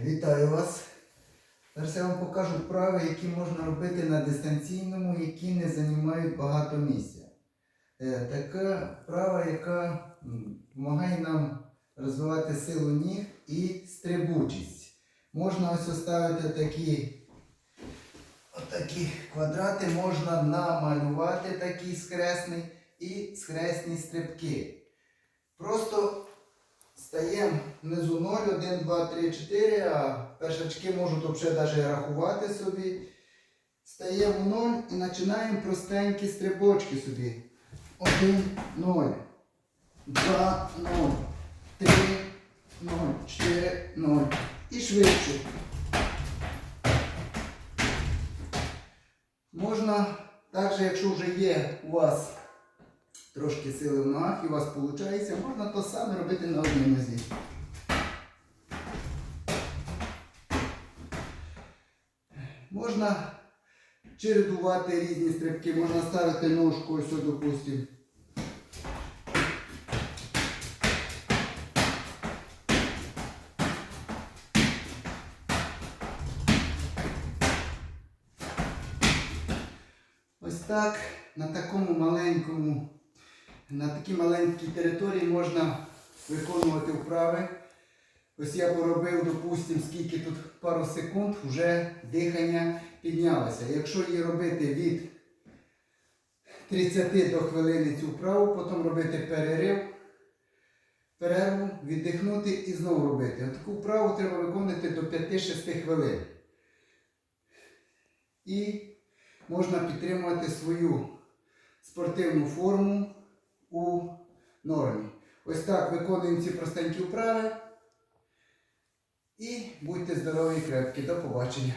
Вітаю вас! Зараз я вам покажу вправи, які можна робити на дистанційному, які не займають багато місця. Е, Така вправа, яка допомагає нам розвивати силу ніг і стрибучість. Можна ось оставити такі, отакі квадрати, можна намалювати такий скресний і скресні стрибки. Просто Стаємо внизу 0, 1, 2, 3, 4, а першачки можуть взагалі рахувати собі. Стаємо в 0 і починаємо простенькі стрибочки собі. 1, 0, 2, 0, 3, 0, 4, 0. І швидше. Можна, також, якщо вже є у вас трошки сили в ногах і у вас виходить, можна то саме робити на одній нозі. Можна чередувати різні стрибки, можна ставити ножку ось, допустим. Ось так на такому маленькому, на такій маленькій території можна виконувати вправи. Ось я поробив, допустимо, скільки тут пару секунд, вже дихання піднялося. Якщо її робити від 30 до хвилини цю вправу, потім робити перерив, перерву, віддихнути і знову робити. Таку вправу треба виконувати до 5-6 хвилин. І можна підтримувати свою спортивну форму у нормі. Ось так виконуємо ці простенькі вправи. І будьте здорові і крепкі. До побачення.